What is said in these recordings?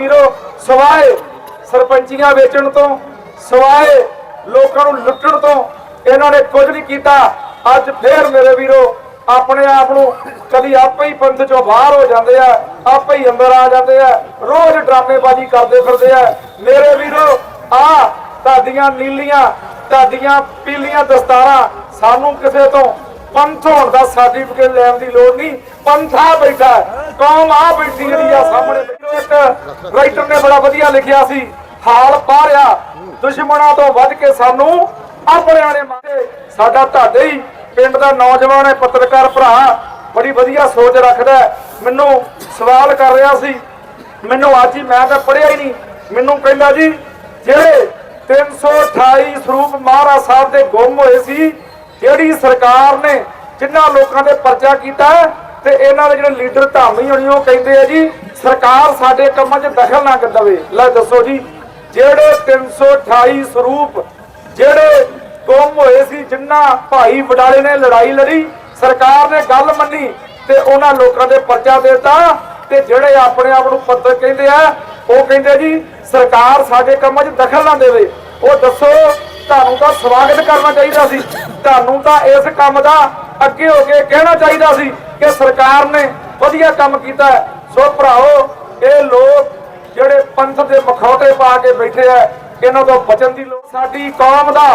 ਵੀਰੋ, ਸਵਾਏ ਸਰਪੰਚੀਆਂ ਵੇਚਣ ਤੋਂ, ਸਵਾਏ ਲੋਕਾਂ ਨੂੰ ਲੁੱਟਣ ਤੋਂ, ਇਹਨਾਂ ਨੇ ਕੁਝ ਨਹੀਂ ਕੀਤਾ। ਅੱਜ ਫੇਰ ਮੇਰੇ ਵੀਰੋ, ਆਪਣੇ ਆਪ ਨੂੰ ਕਦੀ ਆਪੇ ਹੀ ਪੰਥ ਚੋਂ ਬਾਹਰ ਹੋ ਜਾਂਦੇ ਆ, ਆਪੇ ਹੀ ਅੰਦਰ ਆ ਜਾਂਦੇ ਆ, ਰੋਜ਼ ਡਰਾਮੇਬਾਜ਼ੀ ਕਰਦੇ ਫਿਰਦੇ ਆ। ਮੇਰੇ ਵੀਰੋ, ਆ ਤੁਹਾਡੀਆਂ ਨੀਲੀਆਂ, ਤੁਹਾਡੀਆਂ ਪੀਲੀਆਂ ਦਸਤਾਰਾਂ ਸਾਨੂੰ ਕਿਸੇ ਤੋਂ ਪੰਥ ਹੋਣ ਦਾ ਸਰਟੀਫਿਕੇਟ ਲੈਣ ਦੀ ਲੋੜ ਨਹੀਂ। ਪੰਥਾ ਬੈਠਾ ਹੈ। ਕੌਮ ਆ ਬੈਠੀ ਜਿਹੜੀ ਆ ਸਾਹਮਣੇ ਇੱਕ ਰਾਈਟਰ ਨੇ ਬੜਾ ਵਧੀਆ ਲਿਖਿਆ ਸੀ, ਹਾਲ ਪਾਰਿਆ। ਦੁਸ਼ਮਣਾਂ ਤੋਂ ਵੱਧ ਕੇ ਸਾਨੂੰ ਆਪਣਿਆਂ ਨੇ ਮਾਰੇ ਸਾਡਾ ਤੁਹਾਡੇ ਹੀ ਪਿੰਡ ਦਾ ਨੌਜਵਾਨ ਹੈ, ਪੱਤਰਕਾਰ ਭਰਾ, ਬੜੀ ਵਧੀਆ ਸੋਚ ਰੱਖਦਾ ਮੈਨੂੰ ਸਵਾਲ ਕਰ ਰਿਹਾ ਸੀ, ਮੈਨੂੰ ਅੱਜ ਹੀ ਮੈਂ ਤਾਂ ਪੜਿਆ ਹੀ ਨਹੀਂ, ਮੈਨੂੰ ਕਹਿੰਦਾ ਜੀ, ਜਿਹੜੇ 328 ਸਰੂਪ ਮਹਾਰਾਜ ਸਾਹਿਬ ਦੇ ਗੁੰਮ ਹੋਏ ਸੀ, ਜਿਹੜੀ ਸਰਕਾਰ ਨੇ ਜਿਨ੍ਹਾਂ ਲੋਕਾਂ ਦੇ ਪਰਚਾ ਕੀਤਾ ਤੇ ਇਹਨਾਂ ਦੇ ਜਿਹੜੇ ਲੀਡਰ ਧਾਮੀ ਹੋਣੀ, ਉਹ ਕਹਿੰਦੇ ਆ ਜੀ, ਸਰਕਾਰ ਸਾਡੇ ਕੰਮਾਂ 'ਚ ਦਖਲ ਨਾ ਦੇਵੇ। ਲੈ ਦੱਸੋ ਜੀ, ਜਿਹੜੇ 328 ਸਰੂਪ, ਜਿਹੜੇ ਗੁੰਮ ਹੋਏ ਸੀ ਜਿਨ੍ਹਾਂ ਭਾਈ ਵਡਾਲੇ ਨੇ ਲੜਾਈ ਲੜੀ, ਸਰਕਾਰ ਨੇ ਗੱਲ ਮੰਨੀ ਤੇ ਉਹਨਾਂ ਲੋਕਾਂ ਦੇ ਪਰਚਾ ਦੇਤਾ ਤੇ ਜਿਹੜੇ ਆਪਣੇ ਆਪ ਨੂੰ ਪੱਤਰ ਕਹਿੰਦੇ ਆ, ਉਹ ਕਹਿੰਦੇ ਜੀ, ਸਰਕਾਰ ਸਾਡੇ ਕੰਮਾਂ 'ਚ ਦਖਲ ਨਾ ਦੇਵੇ। ਉਹ ਦੱਸੋ, ਤੁਹਾਨੂੰ ਤਾਂ ਸਵਾਗਤ ਕਰਨਾ ਚਾਹੀਦਾ ਸੀ। ਤੁਹਾਨੂੰ ਤਾਂ ਇਸ ਕੰਮ ਦਾ ਅੱਗੇ ਹੋ ਕੇ ਕਹਿਣਾ ਚਾਹੀਦਾ ਸੀ। ਕਿ ਸਰਕਾਰ ਨੇ ਵਧੀਆ ਕੰਮ ਕੀਤਾ ਸੋ ਭਰਾਓ, ਇਹ ਲੋਕ ਜਿਹੜੇ ਪੰਥ ਦੇ ਮਖੌਟੇ ਪਾ ਕੇ ਬੈਠੇ ਆ, ਇਹਨਾਂ ਤੋਂ ਬਚਣ ਦੀ ਲੋੜ ਸਾਡੀ ਕੌਮ ਦਾ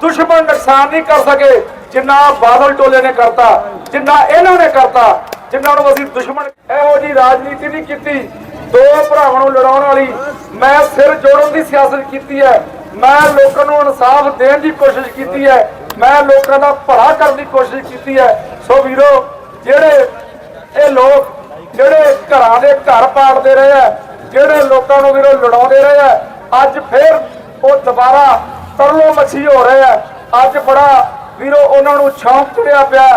ਦੁਸ਼ਮਣ ਨੁਕਸਾਨ ਨਹੀਂ ਕਰ ਸਕੇ, ਜਿੰਨਾ ਬਾਦਲ ਟੋਲੇ ਨੇ ਕਰਤਾ, ਜਿੰਨਾ ਇਹਨਾਂ ਨੇ ਕਰਤਾ ਜਿਨ੍ਹਾਂ ਨੂੰ ਅਸੀਂ ਦੁਸ਼ਮਣ ਇਹੋ ਜੀ ਰਾਜਨੀਤੀ ਨਹੀਂ ਕੀਤੀ। ਦੋ ਭਰਾਵਾਂ ਨੂੰ ਲੜਾਉਣ ਵਾਲੀ ਮੈਂ ਸਿਰ ਜੋੜਨ ਦੀ ਸਿਆਸਤ ਕੀਤੀ ਹੈ। ਮੈਂ ਲੋਕਾਂ ਨੂੰ ਇਨਸਾਫ ਦੇਣ ਦੀ ਕੋਸ਼ਿਸ਼ ਕੀਤੀ ਹੈ। ਮੈਂ ਲੋਕਾਂ ਦਾ ਭਲਾ ਕਰਨ ਦੀ ਕੋਸ਼ਿਸ਼ ਕੀਤੀ ਹੈ। ਸੋ ਵੀਰੋ ਜਿਹੜੇ ਇਹ ਲੋਕ, ਜਿਹੜੇ ਘਰਾਂ ਦੇ ਘਰ ਪਾੜਦੇ ਰਹੇ ਆ, ਜਿਹੜੇ ਲੋਕਾਂ ਨੂੰ ਵੀਰੋ ਲੜਾਉਂਦੇ ਰਹੇ ਆ, ਅੱਜ ਫੇਰ ਉਹ ਦੁਬਾਰਾ ਤਰਲੋ ਮੱਛੀ ਹੋ ਰਹੇ ਆ। ਅੱਜ ਬੜਾ ਵੀਰੋ ਉਹਨਾਂ ਨੂੰ ਸ਼ੌਂਕ ਚੜਿਆ ਪਿਆ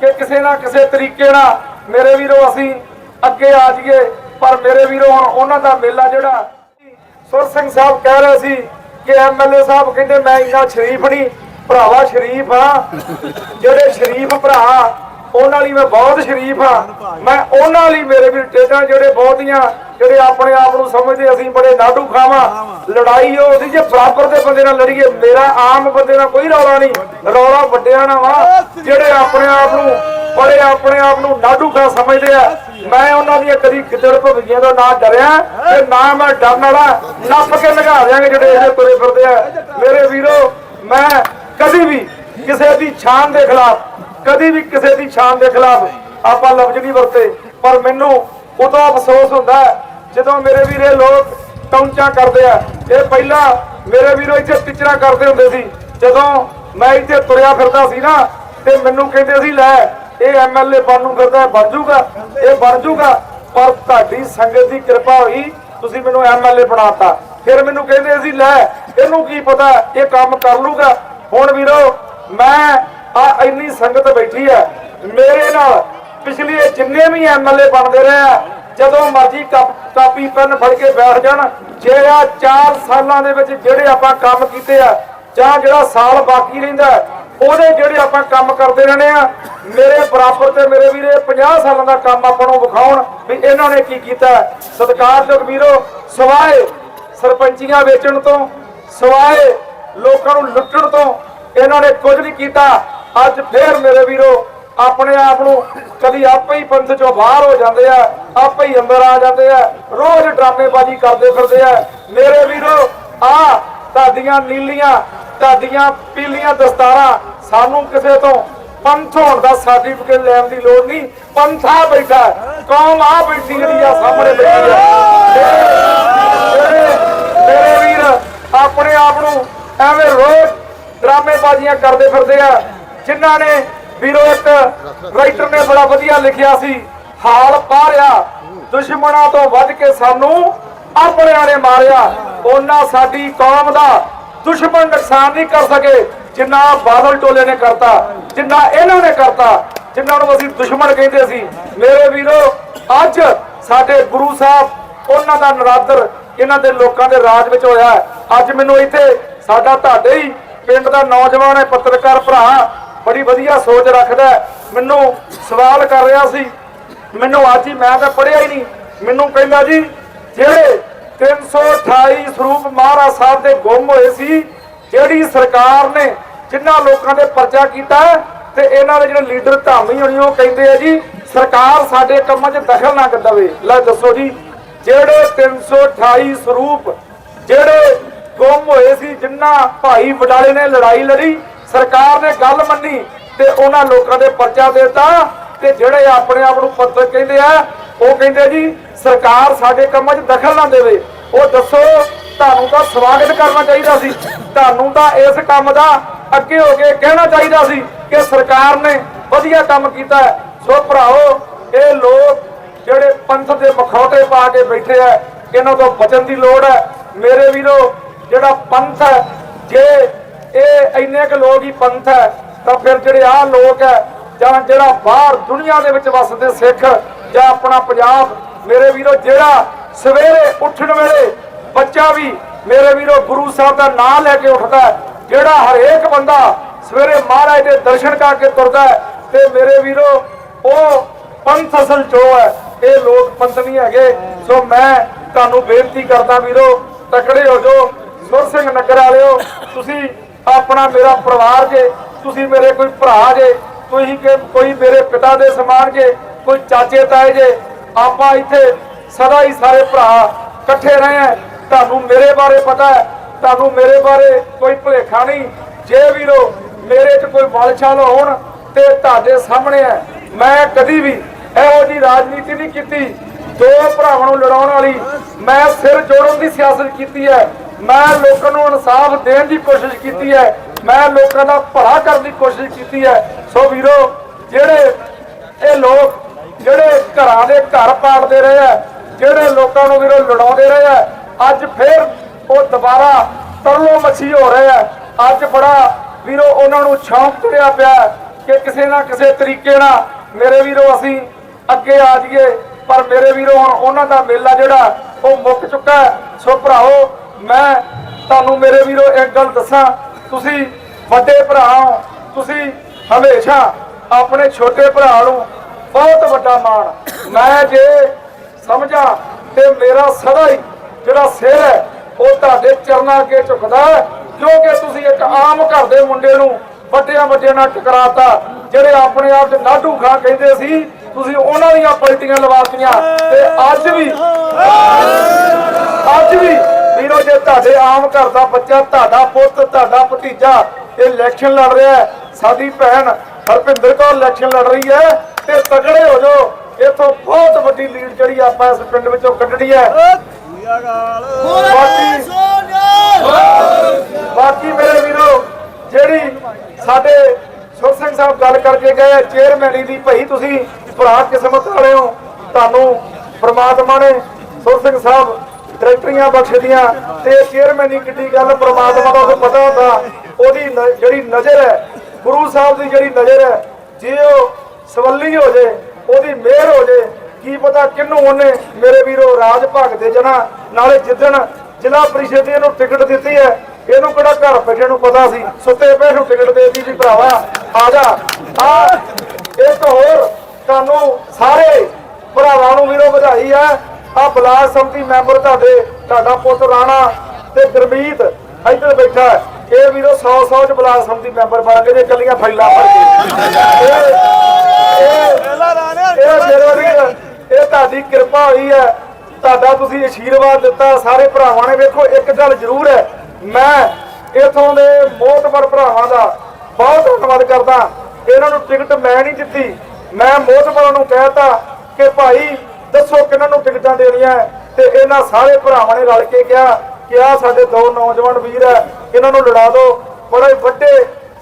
ਕਿ ਕਿਸੇ ਨਾ ਕਿਸੇ ਤਰੀਕੇ ਨਾਲ ਮੇਰੇ ਵੀਰੋ ਅਸੀਂ ਅੱਗੇ ਆ ਜਾਈਏ, ਪਰ ਮੇਰੇ ਵੀਰੋ ਹੁਣ ਉਹਨਾਂ ਦਾ ਮੇਲਾ ਜਿਹੜਾ ਸੁਰ ਸਿੰਘ ਸਾਹਿਬ ਕਹਿ ਰਹੇ ਸੀ ਕਿ ਐਮਐਲਏ ਸਾਹਿਬ ਕਹਿੰਦੇ ਮੈਂ ਇੰਨਾ ਸ਼ਰੀਫ ਨਹੀਂ, ਭਰਾਵਾ ਸ਼ਰੀਫ ਆ ਜਿਹੜੇ ਸ਼ਰੀਫ ਭਰਾ ਉਹਨਾਂ ਲਈ ਮੈਂ ਬਹੁਤ ਸ਼ਰੀਫ ਆ ਮੈਂ ਉਹਨਾਂ ਲਈ ਮੇਰੇ ਵੀ ਟੇਡਾ ਜਿਹੜੇ ਬਹੁਤੀਆਂ ਜਿਹੜੇ ਆਪਣੇ ਆਪ ਨੂੰ ਸਮਝਦੇ ਅਸੀਂ ਬੜੇ ਨਾਡੂ ਖਾਵਾਂ। ਲੜਾਈ ਉਹ ਉਹਦੀ ਜੇ ਬਰਾਬਰ ਦੇ ਬੰਦੇ ਨਾਲ ਲੜੀਏ, ਮੇਰਾ ਆਮ ਬੰਦੇ ਨਾਲ ਕੋਈ ਰੌਲਾ ਨਹੀਂ। ਰੌਲਾ ਵੱਡਿਆਂ ਨਾਲ ਵਾ, ਜਿਹੜੇ ਆਪਣੇ ਆਪ ਨੂੰ ਬੜੇ ਆਪਣੇ ਆਪ ਨੂੰ ਨਾਡੂ ਖਾ ਸਮਝਦੇ ਆ। ਮੈਂ ਉਹਨਾਂ ਦੀਆਂ ਕਦੀ ਗਿੱਦੜ ਭਵੀਆਂ ਦਾ ਨਾ ਡਰਿਆ ਤੇ ਨਾ ਮੈਂ ਡਰਨ ਵਾਲਾ। ਨੱਪ ਕੇ ਲਗਾ ਦਿਆਂਗੇ ਜਿਹੜੇ ਇਹਦੇ ਤੁਰੇ ਫਿਰਦੇ ਆ। ਮੇਰੇ ਵੀਰੋ, ਮੈਂ ਕਿਸੇ ਦੀ ਛਾਨ ਦੇ ਖਿਲਾਫ, ਕਦੀ ਵੀ ਕਿਸੇ ਦੀ ਛਾਨ ਦੇ ਖਿਲਾਫ ਆਪਾਂ ਲਫ਼ਜ਼ ਨਹੀਂ ਵਰਤੇ। ਪਰ ਮੈਨੂੰ ਉਦੋਂ ਅਫਸੋਸ ਹੁੰਦਾ ਜਦੋਂ ਮੇਰੇ ਵੀਰੇ ਲੋਕ ਟੌਂਚਾ ਕਰਦੇ ਆ। ਇਹ ਪਹਿਲਾਂ ਮੇਰੇ ਵੀਰੋ ਇੱਥੇ ਟਿਚਰਾ ਕਰਦੇ ਹੁੰਦੇ ਸੀ। ਜਦੋਂ ਮੈਂ ਇੱਥੇ ਤੁਰਿਆ ਫਿਰਦਾ ਸੀ ਨਾ, ਤੇ ਮੈਨੂੰ ਕਹਿੰਦੇ ਸੀ, ਲੈ, ਇਹ ਐਮਐਲਏ ਬਣ ਨੂੰ ਫਿਰਦਾ ਬਣ ਜਾਊਗਾ, ਇਹ ਬਣ ਜੂਗਾ ਪਰ ਤੁਹਾਡੀ ਸੰਗਤ ਦੀ ਕਿਰਪਾ ਹੋਈ, ਤੁਸੀਂ ਮੈਨੂੰ ਐਮਐਲਏ ਬਣਾਤਾ। ਫਿਰ ਮੈਨੂੰ ਕਹਿੰਦੇ ਸੀ, ਲੈ, ਇਹਨੂੰ ਕੀ ਪਤਾ, ਇਹ ਕੰਮ ਕਰ ਲੂਗਾ ਹੁਣ ਵੀਰੋ ਮੈਂ ਆ ਇੰਨੀ ਸੰਗਤ ਬੈਠੀ ਹੈ। ਮੇਰੇ ਨਾਲ ਪਿਛਲੇ ਜਿੰਨੇ ਵੀ ਐਮਐਲਏ ਬਣਦੇ ਰਹੇ ਆ, ਜਦੋਂ ਮਰਜ਼ੀ ਕਾਪ- ਕਾਪੀ, ਪੈਨ ਫੜ ਕੇ ਬੈਠ ਜਾਣ, ਜਿਹੜਾ ਆ 4 ਸਾਲਾਂ ਦੇ ਵਿੱਚ ਜਿਹੜੇ ਆਪਾਂ ਕੰਮ ਕੀਤੇ ਆ, ਜਾਂ ਜਿਹੜਾ ਸਾਲ ਬਾਕੀ ਰਹਿੰਦਾ, ਉਹਦੇ ਜਿਹੜੇ ਆਪਾਂ ਕੰਮ ਕਰਦੇ ਰਹਿੰਦੇ ਆ, ਮੇਰੇ ਬਰਾਬਰ ਤੇ ਮੇਰੇ ਵੀਰੇ 50 ਸਾਲਾਂ ਦਾ ਕੰਮ ਆਪਾਂ ਨੂੰ ਵਿਖਾਉਣ ਵੀ ਇਹਨਾਂ ਨੇ ਕੀ ਕੀਤਾ। ਸਤਿਕਾਰਯੋਗ ਵੀਰੋ, ਸਵਾਏ ਸਰਪੰਚੀਆਂ ਵੇਚਣ ਤੋਂ, ਸਵਾਏ ਲੋਕਾਂ ਨੂੰ ਲੁੱਟਣ ਤੋਂ ਇਹਨਾਂ ਨੇ ਕੁਝ ਨਹੀਂ ਕੀਤਾ। ਅੱਜ ਫੇਰ ਮੇਰੇ ਵੀਰੋ, ਆਪਣੇ ਆਪ ਨੂੰ ਕਦੀ ਆਪੇ ਹੀ ਪੰਥ ਚੋਂ ਬਾਹਰ ਹੋ ਜਾਂਦੇ ਆ, ਆਪੇ ਹੀ ਅੰਦਰ ਆ ਜਾਂਦੇ ਆ, ਰੋਜ਼ ਡਰਾਮੇਬਾਜ਼ੀ ਕਰਦੇ ਫਿਰਦੇ ਆ। ਮੇਰੇ ਵੀਰੋ, ਆ ਤੁਹਾਡੀਆਂ ਨੀਲੀਆਂ, ਤੁਹਾਡੀਆਂ ਪੀਲੀਆਂ ਦਸਤਾਰਾਂ ਸਾਨੂੰ ਕਿਸੇ ਤੋਂ ਪੰਥ ਹੋਣ ਦਾ ਸਰਟੀਫਿਕੇਟ ਲੈਣ ਦੀ ਲੋੜ ਨਹੀਂ। ਪੰਥਾ ਬੈਠਾ ਕੌਮ ਆ ਬੈਠੀ ਜਿਹੜੀ ਆ ਸਾਹਮਣੇ ਬੈਠੀ ਆ। ਮੇਰੇ ਵੀਰ, ਆਪਣੇ ਆਪ ਨੂੰ ਐਵੇਂ ਰੋਜ਼ ਡਰਾਮੇਬਾਜ਼ੀਆਂ ਕਰਦੇ ਫਿਰਦੇ ਆ। ਜਿਨ੍ਹਾਂ ਨੇ ਵੀਰੋ ਇੱਕ ਰਾਈਟਰ ਨੇ ਬੜਾ ਵਧੀਆ ਲਿਖਿਆ ਸੀ, ਹਾਲ ਪਾਰਿਆ। ਦੁਸ਼ਮਣਾਂ ਤੋਂ ਵੱਧ ਕੇ ਸਾਨੂੰ ਆਪਣਿਆਂ ਨੇ ਮਾਰਿਆ। ਉਹਨਾਂ ਸਾਡੀ ਕੌਮ ਦਾ ਦੁਸ਼ਮਣ ਨੁਕਸਾਨ ਨਹੀਂ ਕਰ ਸਕੇ, ਜਿੰਨਾ ਬਾਦਲ ਟੋਲੇ ਨੇ ਕਰਤਾ, ਜਿੰਨਾ ਇਹਨਾਂ ਨੇ ਕਰਤਾ ਜਿਨ੍ਹਾਂ ਨੂੰ ਅਸੀਂ ਦੁਸ਼ਮਣ ਕਹਿੰਦੇ ਸੀ। ਮੇਰੇ ਵੀਰੋ, ਅੱਜ ਸਾਡੇ ਗੁਰੂ ਸਾਹਿਬ, ਉਹਨਾਂ ਦਾ ਨਰਾਦਰ ਇਹਨਾਂ ਦੇ ਲੋਕਾਂ ਦੇ ਰਾਜ ਵਿੱਚ ਹੋਇਆ। ਅੱਜ ਮੈਨੂੰ ਇੱਥੇ ਸਾਡਾ ਤੁਹਾਡੇ ਹੀ ਪਿੰਡ ਦਾ ਨੌਜਵਾਨ ਹੈ, ਪੱਤਰਕਾਰ ਭਰਾ, ਬੜੀ ਵਧੀਆ ਸੋਚ ਰੱਖਦਾ ਮੈਨੂੰ ਸਵਾਲ ਕਰ ਰਿਹਾ ਸੀ, ਮੈਨੂੰ ਅੱਜ ਹੀ, ਮੈਂ ਤਾਂ ਪੜਿਆ ਹੀ ਨਹੀਂ। ਮੈਨੂੰ ਕਹਿੰਦਾ ਜੀ, ਜਿਹੜੇ 328 ਸਰੂਪ ਮਹਾਰਾਜ ਸਾਹਿਬ ਦੇ ਗੁੰਮ ਹੋਏ ਸੀ, ਜਿਹੜੀ ਸਰਕਾਰ ਨੇ ਜਿਨ੍ਹਾਂ ਲੋਕਾਂ ਦੇ ਪਰਚਾ ਕੀਤਾ ਤੇ ਇਹਨਾਂ ਦੇ ਜਿਹੜੇ ਲੀਡਰ ਧਾਮੀ ਹੋਣੀ, ਉਹ ਕਹਿੰਦੇ ਆ ਜੀ, ਸਰਕਾਰ ਸਾਡੇ ਕੰਮਾਂ 'ਚ ਦਖਲ ਨਾ ਦੇਵੇ। ਲੈ ਦੱਸੋ ਜੀ, ਜਿਹੜੇ 328 ਸਰੂਪ, ਜਿਹੜੇ ਗੁੰਮ ਹੋਏ ਸੀ, ਜਿੰਨਾ ਭਾਈ ਵਡਾਲੇ ਨੇ ਲੜਾਈ ਲੜੀ, ਸਰਕਾਰ ਨੇ ਗੱਲ ਮੰਨੀ ਤੇ ਉਹਨਾਂ ਲੋਕਾਂ ਦੇ ਪਰਚਾ ਦੇਤਾ ਤੇ ਜਿਹੜੇ ਆਪਣੇ ਆਪ ਨੂੰ ਪੱਤਰ ਕਹਿੰਦੇ ਆ, ਉਹ ਕਹਿੰਦੇ ਜੀ, ਸਰਕਾਰ ਸਾਡੇ ਕੰਮਾਂ 'ਚ ਦਖਲ ਨਾ ਦੇਵੇ। ਉਹ ਦੱਸੋ, ਤੁਹਾਨੂੰ ਤਾਂ ਸਵਾਗਤ ਕਰਨਾ ਚਾਹੀਦਾ ਸੀ। ਤੁਹਾਨੂੰ ਤਾਂ ਇਸ ਕੰਮ ਦਾ ਅੱਗੇ ਹੋ ਕੇ ਕਹਿਣਾ ਚਾਹੀਦਾ ਸੀ ਕਿ ਸਰਕਾਰ ਨੇ ਵਧੀਆ ਕੰਮ ਕੀਤਾ ਸੋ ਭਰਾਓ, ਇਹ ਲੋਕ ਜਿਹੜੇ ਪੰਥ ਦੇ ਮਖੌਟੇ ਪਾ ਕੇ ਬੈਠੇ ਆ, ਇਹਨਾਂ ਤੋਂ ਬਚਣ ਦੀ ਲੋੜ ਹੈ। ਮੇਰੇ ਵੀਰੋ ਜਿਹੜਾ ਪੰਥ ਹੈ, ਜੇ ਇਹ ਇੰਨੇ ਕੁ ਲੋਕ ਹੀ ਪੰਥ ਹੈ, ਤਾਂ ਫਿਰ ਜਿਹੜੇ ਆਹ ਲੋਕ ਹੈ, ਜਾਂ ਜਿਹੜਾ ਬਾਹਰ ਦੁਨੀਆ ਦੇ ਵਿੱਚ ਵੱਸਦੇ ਸਿੱਖ, ਜਾਂ ਆਪਣਾ ਪੰਜਾਬ, ਮੇਰੇ ਵੀਰੋ, ਜਿਹੜਾ ਸਵੇਰੇ ਉੱਠਣ ਵੇਲੇ ਬੱਚਾ ਵੀ ਮੇਰੇ ਵੀਰੋ ਗੁਰੂ ਸਾਹਿਬ ਦਾ ਨਾਮ ਲੈ ਕੇ ਉੱਠਦਾ ਜਿਹੜਾ ਹਰੇਕ ਬੰਦਾ ਸਵੇਰੇ ਮਹਾਰਾਜ ਦੇ ਦਰਸ਼ਨ ਕਰਕੇ ਤੁਰਦਾ ਤੇ ਮੇਰੇ ਵੀਰੋ, ਉਹ ਪੰਥ ਅਸਲ ਜੋ ਹੈ, ਇਹ ਲੋਕ ਪੰਥ ਨਹੀਂ ਹੈਗੇ। ਸੋ ਮੈਂ ਤੁਹਾਨੂੰ ਬੇਨਤੀ ਕਰਦਾ ਵੀਰੋ, ਤਕੜੇ ਹੋ ਜਾਓ। ਸੁਰ ਸਿੰਘ ਨਗਰ ਵਾਲਿਓ, ਤੁਸੀਂ ਆਪਣਾ ਮੇਰਾ ਪਰਿਵਾਰ ਜੇ, ਤੁਸੀਂ ਮੇਰੇ ਕੋਈ ਭਰਾ ਜੇ, ਤੁਸੀਂ ਕਿ ਕੋਈ ਮੇਰੇ ਪਿਤਾ ਦੇ ਸਮਾਨ ਜੇ, ਕੋਈ ਚਾਚੇ ਤਾਏ ਜੇ, ਆਪਾਂ ਇੱਥੇ ਸਦਾ ਹੀ ਸਾਰੇ ਭਰਾ ਇਕੱਠੇ ਰਹੇ ਆ ਤੁਹਾਨੂੰ ਮੇਰੇ ਬਾਰੇ ਪਤਾ ਹੈ, ਤੁਹਾਨੂੰ ਮੇਰੇ ਬਾਰੇ ਕੋਈ ਭੁਲੇਖਾ ਨਹੀਂ। ਜੇ ਵੀਰੋ, ਮੇਰੇ 'ਚ ਕੋਈ ਵਲਛਲ ਹੋਣ ਤੇ ਤੁਹਾਡੇ ਸਾਹਮਣੇ ਹੈ, ਮੈਂ ਕਦੀ ਵੀ ਇਹੋ ਜੀ ਰਾਜਨੀਤੀ ਨਹੀਂ ਕੀਤੀ। ਦੋ ਭਰਾਵਾਂ ਨੂੰ ਲੜਾਉਣ ਵਾਲੀ ਮੈਂ ਸਿਰ ਜੋੜਨ ਦੀ ਸਿਆਸਤ ਕੀਤੀ ਹੈ। ਮੈਂ ਲੋਕਾਂ ਨੂੰ ਇਨਸਾਫ ਦੇਣ ਦੀ ਕੋਸ਼ਿਸ਼ ਕੀਤੀ ਹੈ। ਮੈਂ ਲੋਕਾਂ ਦਾ ਭਲਾ ਕਰਨ ਦੀ ਕੋਸ਼ਿਸ਼ ਕੀਤੀ ਹੈ। ਸੋ ਵੀਰੋ, ਜਿਹੜੇ ਇਹ ਲੋਕ, ਜਿਹੜੇ ਘਰਾਂ ਦੇ ਘਰ ਪਾੜਦੇ ਰਹੇ ਆ ਜਿਹੜੇ ਲੋਕਾਂ ਨੂੰ ਵੀਰੋ ਲੜਾਉਂਦੇ ਰਹੇ ਆ ਅੱਜ ਫੇਰ ਉਹ ਦੁਬਾਰਾ ਤਰਲੋ ਮੱਛੀ ਹੋ ਰਹੇ ਆ ਅੱਜ ਬੜਾ ਵੀਰੋ ਉਹਨਾਂ ਨੂੰ ਸ਼ੌਂਕ ਤੁਰਿਆ ਪਿਆ ਕਿ ਕਿਸੇ ਨਾ ਕਿਸੇ ਤਰੀਕੇ ਨਾਲ ਮੇਰੇ ਵੀਰੋ ਅਸੀਂ ਅੱਗੇ ਆ ਜਾਈਏ। ਪਰ ਮੇਰੇ ਵੀਰੋ ਹੁਣ ਉਹਨਾਂ ਦਾ ਮੇਲਾ ਜਿਹੜਾ ਉਹ ਮੁੱਕ ਚੁੱਕਾ ਹੈ। ਸੋ ਭਰਾਓ ਮੈਂ ਤੁਹਾਨੂੰ ਮੇਰੇ ਵੀਰੋ ਇੱਕ ਗੱਲ ਦੱਸਾਂ। ਤੁਸੀਂ ਵੱਡੇ ਭਰਾ ਹੋ। ਤੁਸੀਂ ਹਮੇਸ਼ਾ ਆਪਣੇ ਛੋਟੇ ਭਰਾ ਨੂੰ ਬਹੁਤ ਵੱਡਾ ਮਾਣ। ਮੈਂ ਜੇ ਸਮਝਾਂ ਤੇ ਮੇਰਾ ਸਦਾ ਹੀ ਜਿਹੜਾ ਸਿਰ ਹੈ, ਉਹ ਤੁਹਾਡੇ ਚਰਨਾਂ ਅੱਗੇ ਝੁਕਦਾ ਕਿਉਂਕਿ ਤੁਸੀਂ ਇੱਕ ਆਮ ਘਰ ਦੇ ਮੁੰਡੇ ਨੂੰ ਵੱਡਿਆਂ ਵੱਡਿਆਂ ਨਾਲ ਟਕਰਾਤਾ, ਜਿਹੜੇ ਆਪਣੇ ਆਪ 'ਚ ਨਾਡੂ ਖਾ ਕਹਿੰਦੇ ਸੀ, ਤੁਸੀਂ ਉਹਨਾਂ ਦੀਆਂ ਪਲਟੀਆਂ ਲਵਾਤੀਆਂ ਤੇ ਅੱਜ ਵੀ ਅੱਜ ਵੀ ਵੀਰੋ, ਜੇ ਤੁਹਾਡੇ ਆਮ ਘਰ ਦਾ ਬੱਚਾ, ਤੁਹਾਡਾ ਪੁੱਤ, ਤੁਹਾਡਾ ਭਤੀਜਾ ਇਹ ਇਲੈਕਸ਼ਨ ਲੜ ਰਿਹਾ ਹੈ, ਸਾਡੀ ਭੈਣ ਹਰਪਿੰਦਰ ਕੌਰ ਇਲੈਕਸ਼ਨ ਲੜ ਰਹੀ ਹੈ ਤੇ ਤਗੜੇ ਹੋ ਜਾਓ। ਇਥੋਂ ਬਹੁਤ ਵੱਡੀ ਲੀਡ ਜਿਹੜੀ ਆਪਾਂ ਇਸ ਪਿੰਡ ਵਿੱਚੋਂ ਕੱਢਣੀ ਹੈ। ਬਾਕੀ ਬਾਕੀ ਮੇਰੇ ਵੀਰੋ, ਜਿਹੜੀ ਸਾਡੇ ਸੁਰ ਸਿੰਘ ਸਾਹਿਬ ਗੱਲ ਕਰਕੇ ਗਏ ਚੇਅਰਮੈਨੀ ਦੀ ਭਈ ਤੁਸੀਂ ਭਰਾ ਕਿਸਮਤ ਵਾਲੇ ਹੋ, ਤੁਹਾਨੂੰ ਪ੍ਰਮਾਤਮਾ ਨੇ ਸੁਰ ਸਿੰਘ ਸਾਹਿਬ ਟਰੈਕਟਰੀਆਂ ਬਖਸ਼ਦੀਆਂ ਤੇ ਚੇਅਰਮੈਨੀ ਕਿੱਡੀ ਗੱਲ ਪ੍ਰਮਾਤਮਾ ਦਾ ਉਹਨੂੰ ਪਤਾ ਹੁੰਦਾ, ਉਹਦੀ ਜਿਹੜੀ ਨਜ਼ਰ ਹੈ, ਗੁਰੂ ਸਾਹਿਬ ਦੀ ਜਿਹੜੀ ਨਜ਼ਰ ਹੈ, ਜੇ ਉਹ ਸਵੱਲੀ ਹੋ ਜੇ, ਉਹਦੀ ਮਿਹਰ ਹੋ ਜੇ, ਕੀ ਪਤਾ ਕਿਹਨੂੰ ਉਹਨੇ ਮੇਰੇ ਵੀਰੋ ਰਾਜ ਭਾਗ ਜਣਾ, ਨਾਲੇ ਜਿੱਦਣ ਜ਼ਿਲ੍ਹਾ ਪ੍ਰੀਸ਼ਦ ਦੀ ਇਹਨੂੰ ਟਿਕਟ ਦਿੱਤੀ ਹੈ, ਇਹਨੂੰ ਕਿਹੜਾ ਘਰ ਬੈਠੇ ਨੂੰ ਪਤਾ ਸੀ, ਸੁੱਤੇ ਪਏ ਨੂੰ ਟਿਕਟ ਦੇ ਦਿੱਤੀ ਵੀ ਭਰਾਵਾ, ਆ ਜਾ, ਆ, ਇੱਕ ਹੋਰ ਤੁਹਾਨੂੰ ਸਾਰੇ ਭਰਾਵਾਂ ਨੂੰ ਵੀਰੋ ਵਧਾਈ ਹੈ ਆ ਬਲਾਕ ਸੰਮਤੀ ਮੈਂਬਰ ਤੁਹਾਡੇ ਤੁਹਾਡਾ ਪੁੱਤ ਰਾਣਾ ਤੇ ਗੁਰਮੀਤ ਇੱਧਰ ਬੈਠਾ ਹੈ। ਇਹ ਵੀਰੋ 100 100 ਚ ਬਲਾਕ ਸੰਮਤੀ ਮੈਂਬਰ ਬਣ ਕੇ ਜੇ ਕੱਲੀਆਂ ਫਾਈਲਾਂ ਭਰ ਕੇ। ਇਹ ਇਹ ਮੇਰੇ ਤੁਹਾਡੀ ਕਿਰਪਾ ਹੋਈ ਹੈ। ਤੁਹਾਡਾ ਤੁਸੀਂ ਅਸ਼ੀਰਵਾਦ ਦਿੱਤਾ। ਸਾਰੇ ਭਰਾਵਾਂ ਨੇ ਵੇਖੋ ਇੱਕ ਗੱਲ ਜ਼ਰੂਰ ਹੈ। ਮੈਂ ਇਥੋਂ ਦੇ ਮੋਤਬਰ ਭਰਾਵਾਂ ਦਾ ਬਹੁਤ ਧੰਨਵਾਦ ਕਰਦਾ। ਇਹਨਾਂ ਨੂੰ ਟਿਕਟ ਮੈਂ ਨਹੀਂ ਦਿੱਤੀ। ਮੈਂ ਮੋਤਬਰਾਂ ਨੂੰ ਕਹਿਤਾ ਕਿ ਭਾਈ ਦੱਸੋ ਕਿਹਨਾਂ ਨੂੰ ਟਿਕਟਾਂ ਦੇਣੀਆਂ ਤੇ ਇਹਨਾਂ ਸਾਰੇ ਭਰਾਵਾਂ ਨੇ ਰਲ ਕੇ ਕਿਹਾ ਕਿ ਆ ਸਾਡੇ ਦੋ ਨੌਜਵਾਨ ਵੀਰ ਹੈ, ਇਹਨਾਂ ਨੂੰ ਲੜਾ ਦਿਓ। ਬੜੇ ਵੱਡੇ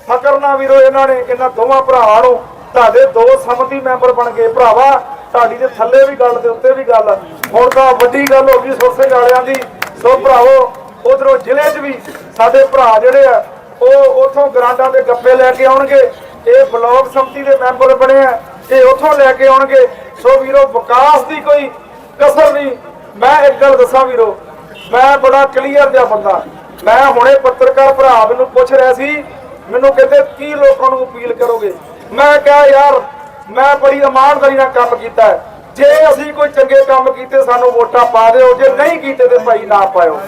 ਫਕਰ ਨਾਲ ਵੀਰੋ ਇਹਨਾਂ ਨੇ, ਇਹਨਾਂ ਦੋਵਾਂ ਭਰਾਵਾਂ ਨੂੰ। ਤੁਹਾਡੇ ਦੋ ਸਮਤੀ ਮੈਂਬਰ ਬਣ ਗਏ ਭਰਾਵਾ। ਤੁਹਾਡੀ ਦੇ ਥੱਲੇ ਵੀ ਗੱਲ, ਦੇ ਉੱਤੇ ਵੀ ਗੱਲ। ਹੁਣ ਤਾਂ ਵੱਡੀ ਗੱਲ ਹੋ ਗਈ ਸੋਸੇ ਵਾਲਿਆਂ ਦੀ। ਸੋ ਭਰਾਵੋ, ਉਧਰੋਂ ਜ਼ਿਲ੍ਹੇ 'ਚ ਵੀ ਸਾਡੇ ਭਰਾ ਜਿਹੜੇ ਆ, ਉਹ ਉਥੋਂ ਗਰਾਂਟਾਂ ਦੇ ਗੱਪੇ ਲੈ ਕੇ ਆਉਣਗੇ। ਇਹ ਬਲਾਕ ਸੰਮਤੀ ਦੇ ਮੈਂਬਰ ਬਣੇ ਆ। ਇਹ ਉਥੋਂ ਲੈ ਕੇ ਆਉਣਗੇ। ਸੋ ਵੀਰੋ, ਵਿਕਾਸ ਦੀ ਕੋਈ ਕਸਰ ਨਹੀਂ। ਮੈਂ ਇੱਕ ਗੱਲ ਦੱਸਾਂ ਵੀਰੋ, ਮੈਂ ਬੜਾ ਕਲੀਅਰ ਜਿਹਾ ਬੰਦਾ। ਮੈਂ ਹੁਣੇ ਪੱਤਰਕਾਰ ਭਰਾ ਮੈਨੂੰ ਪੁੱਛ ਰਿਹਾ ਸੀ, ਮੈਨੂੰ ਕਹਿੰਦੇ, ਕੀ ਲੋਕਾਂ ਨੂੰ ਅਪੀਲ ਕਰੋਗੇ? ਮੈਂ ਕਿਹਾ, ਯਾਰ, ਮੈਂ ਬੜੀ ਇਮਾਨਦਾਰੀ ਨਾਲ ਕੰਮ ਕੀਤਾ ਜੇ ਅਸੀਂ ਕੋਈ ਚੰਗੇ ਕੰਮ ਕੀਤੇ, ਸਾਨੂੰ ਵੋਟਾਂ ਪਾ ਦਿਓ। ਜੇ ਨਹੀਂ ਕੀਤੇ ਤੇ ਭਾਈ ਨਾ ਪਾਇਓ।